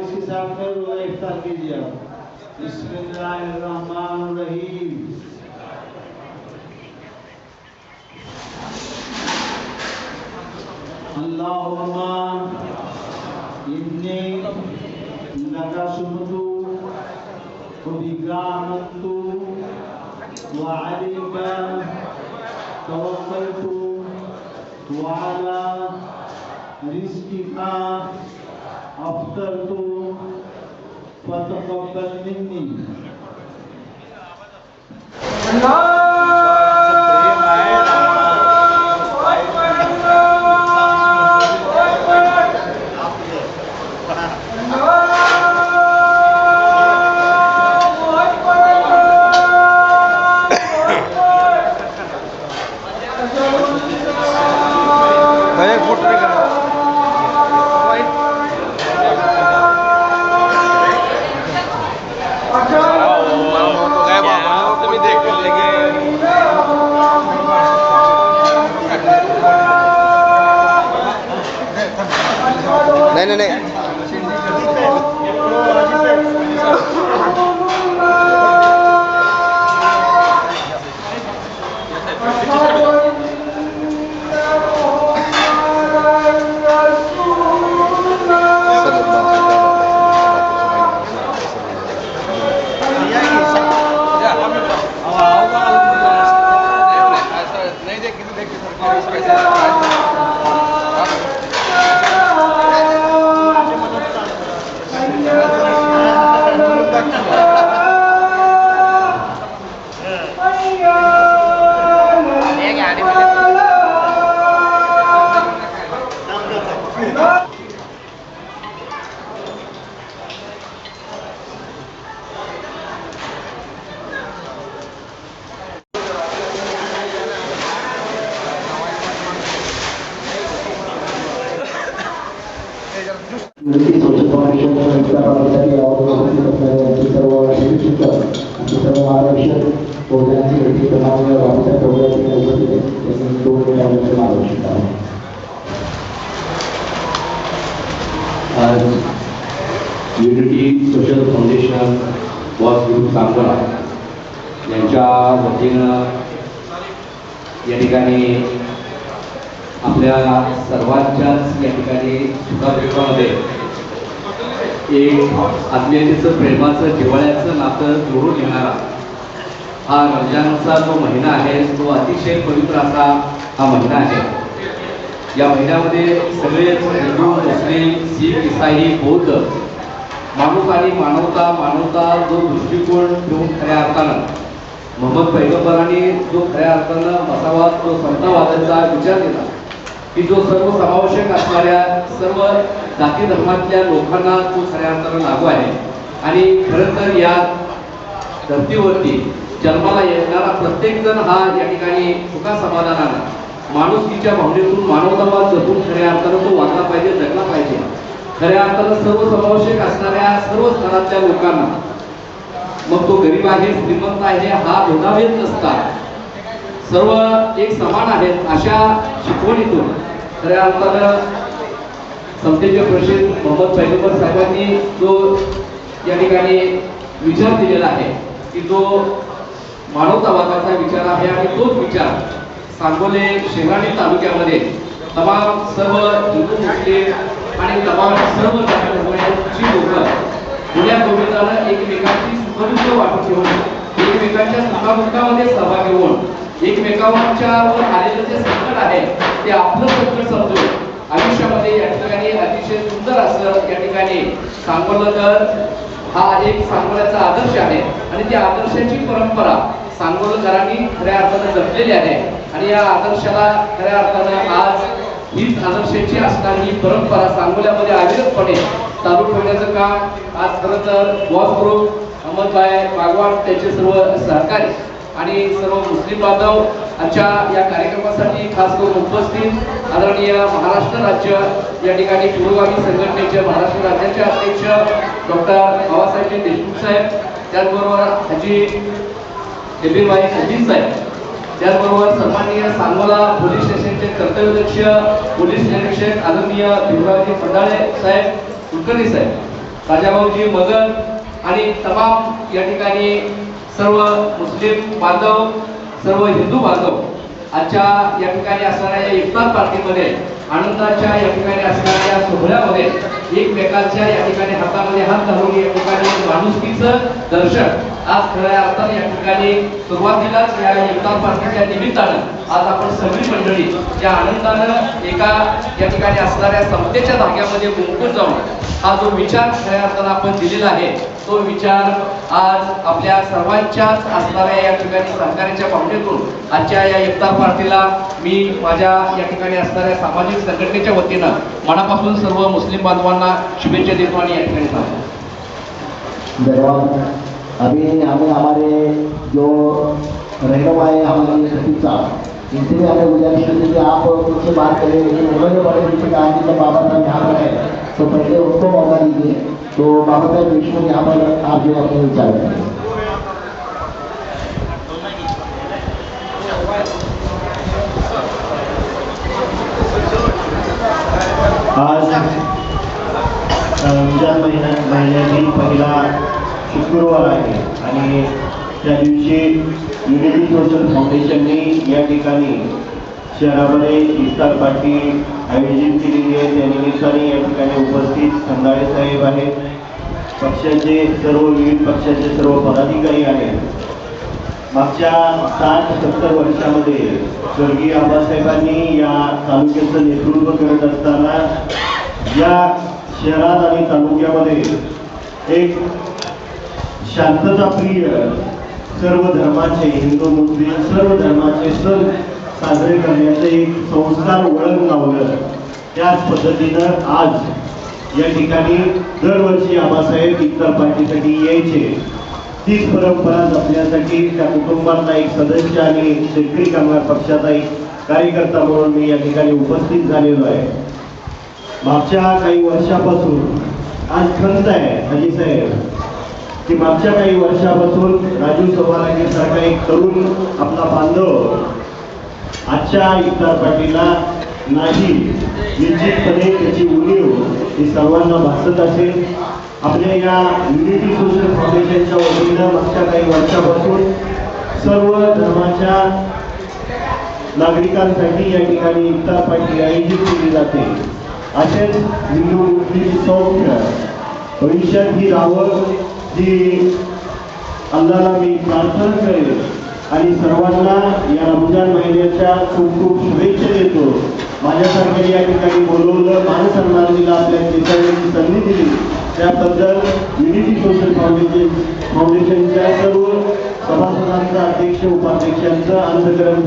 इसके साथ में रोजा इफ्तार कीजिए आप बिस्मिल्लाहिर्रहमानिर्रहीम अल्लाहुम्मा इन्नी लका सुमतु وبك آمنت وعليك توكلت وعلى رزقك after to patok ini. Allah. नाही नाही नाही मिशन सर्व शिक्षक आमचे सर्व मार्गदर्शक उपस्थित आहेत दोन आज युनिटी सोशल फाउंडेशन वॉस ग्रुप सांगोला यांच्या वतीनं या ठिकाणी आपल्या सर्वांच्याच या ठिकाणी सुखादुःखामध्ये एक आत्मीयतेचं प्रेमाचं जिवाळ्याचं नातं जोडून येणारा हा रमजानचा जो महिना आहे तो अतिशय पवित्र असा हा महिना आहे. या महिन्यामध्ये सगळेच हिंदू मुस्लिम शीख इसाई बौद्ध माणूस आणि मानवता मानवता जो दृष्टिकोन ठेवून खऱ्या अर्थानं मोहम्मद पैगंबरांनी जो खऱ्या अर्थानं बसावा तो संतवादाचा विचार केला की जो सर्व समावेशक असणाऱ्या सर्व जाती धर्मातल्या लोकांना तो खऱ्या अर्थानं लागू आहे. आणि खरं तर या धर्तीवरती जन्माला येणारा प्रत्येक जण हा या ठिकाणी सुखा समाधानानं माणुसकीच्या भावनेतून मानवतावाद जपून खऱ्या अर्थानं तो वागला पाहिजे जगला पाहिजे. खऱ्या अर्थानं सर्व समावेशक असणाऱ्या सर्व स्तरातल्या लोकांना मग तो गरीब आहे श्रीमंत आहे हा भेदाभेद नसता. सर्व एक समान आहेत अशा शिकवणीतून खऱ्या अर्थानं समतेचे प्रसिद्ध मोहम्मद पैगंबर साहेबांनी जो या ठिकाणी विचार दिलेला आहे की जो मानवतावादाचा विचार आहे आणि तोच विचार सांगोले शेराणी तालुक्यामध्ये तमाम सर्व हिंदू मुस्लिम आणि तमाम सर्व जाती धर्माची लोक खुल्या गोविंदानं एकमेकांची सुखदुःख वाटून घेऊन एकमेकांच्या सुखामुखामध्ये सहभागी होऊन एकमेकांच्यावर आलेलं जे संकट आहे ते आपलं संकट समजून आयुष्यामध्ये या ठिकाणी अतिशय सुंदर असं या ठिकाणी सांगोला तर हा एक सांगोल्याचा आदर्श आहे. आणि त्या आदर्शाची परंपरा सांगोलकरांनी खऱ्या अर्थानं जपलेली आहे. आणि या आदर्शाला खऱ्या अर्थानं आज हीच आदर्शाची असणारी ही परंपरा सांगोल्यामध्ये अविरतपणे चालू ठेवण्याचं काम आज खरं तर बॉस ग्रुप अहमदभाई बागवान त्याचे सर्व सहकारी आणि सर्व मुस्लिम बांधव आजच्या या कार्यक्रमासाठी खास करून उपस्थित आदरणीय महाराष्ट्र राज्य या ठिकाणी पुरोगामी संघटनेचे महाराष्ट्र राज्याचे अध्यक्ष डॉक्टर बाबासाहेब देशमुख साहेब त्याचबरोबर हाजी शबीरभाई खजीन साहेब त्याचबरोबर सन्माननीय सांगोला पोलीस स्टेशनचे कर्तव्यदक्ष पोलीस निरीक्षक आदरणीय भीमरावजी फंडाळे साहेब कुलकर्णी साहेब राजाभाऊजी मगर आणि तमाम या ठिकाणी सर्व मुस्लिम बांधव सर्व हिंदू बांधव आजच्या या ठिकाणी असणाऱ्या या इफ्तार पार्टीमध्ये आनंदाच्या या ठिकाणी असणाऱ्या या सोहळ्यामध्ये एकमेकांच्या या ठिकाणी हातामध्ये हात घालून या ठिकाणी माणुसकीचं दर्शन. आज खऱ्या अर्थाने या ठिकाणी सुरुवातीलाच या इफ्तार पार्टीच्या निमित्तानं आज आपण सगळी मंडळी या आनंदानं एका या ठिकाणी असणाऱ्या समतेच्या धाग्यामध्ये गुंकून जाऊन हा जो विचार खऱ्या अर्थानं आपण दिलेला आहे तो विचार आज आपल्या सर्वांच्याच असणाऱ्या या ठिकाणी सहकार्याच्या पाहुण्यातून आजच्या या इफ्तार पार्टीला मी माझ्या या ठिकाणी असणाऱ्या सामाजिक संघटनेच्या वतीनं मनापासून सर्व मुस्लिम बांधवांना शुभेच्छा देतो आणि या ठिकाणी सांगतो. अभी हमें हमारे जो रहनुमा है हमारे सचिव साहब इनसे भी हमें गुजारिश की कि आप उनसे बात करें लेकिन उन्होंने बड़े पीछे कहा कि जब बाबा साहब यहाँ पर है तो पहले उसको मौका दीजिए। तो बाबा साहब देशमुख यहाँ पर आप जो अपने विचार आज रमजान महिना महिन्यातील पहिला शुक्रवार आहे आणि त्या दिवशी युनिटी सोशल फाउंडेशनने या ठिकाणी शहरामध्ये इफ्तार पार्टी आयोजित केलेली आहे. त्या निमित्ताने या ठिकाणी उपस्थित खंदाळे साहेब आहेत. पक्षाचे सर्व विविध पक्षाचे सर्व पदाधिकारी आहेत. मागच्या साठ सत्तर वर्षामध्ये स्वर्गीय आबासाहेबांनी या तालुक्याचं नेतृत्व करत असताना या शहरात आणि तालुक्यामध्ये एक शांतताप्रिय सर्व धर्माचे हिंदू मुस्लिम सर्व धर्माचे सर साजरे करण्याचं एक संस्कार वळण लावलं. त्याच पद्धतीनं आज या ठिकाणी दरवर्षी आबासाहेब इफ्तार पार्टीसाठी यायचे. तीच परंपरा जपण्यासाठी त्या कुटुंबातला एक सदस्य आणि शेतकरी कामगार पक्षाचा एक कार्यकर्ता म्हणून मी या ठिकाणी उपस्थित झालेलो आहे. मागच्या काही वर्षापासून आज खंत आहे हाजी साहेब की मागच्या काही वर्षापासून राजू सवालागे सारखा एक तरुण आपला बांधव आजच्या इफ्तार पार्टीला नाही निश्चितपणे त्याची उणीव ही सर्वांना भासत असेल. आपल्या या युनिटी सोशल फाउंडेशनच्या वतीनं मागच्या काही वर्षापासून सर्व धर्माच्या नागरिकांसाठी या ठिकाणी इफ्तार पार्टी आयोजित केली जाते. असेच हिंदू मुस्लिम सौख्य भविष्यात ही राहावं जी अल्लाला मी प्रार्थना करेल आणि सर्वांना या रमजान महिन्याच्या खूप खूप शुभेच्छा देतो. माझ्यासारखे या ठिकाणी बोलवलं मान सन्मान दिला आपल्या नेत्यांनी संधी दिली. त्याबद्दल युनिटी सोशल फाउंडेशन फाउंडेशनच्या सर्व सभासदांचा अध्यक्ष उपाध्यक्षांचं अंतकरण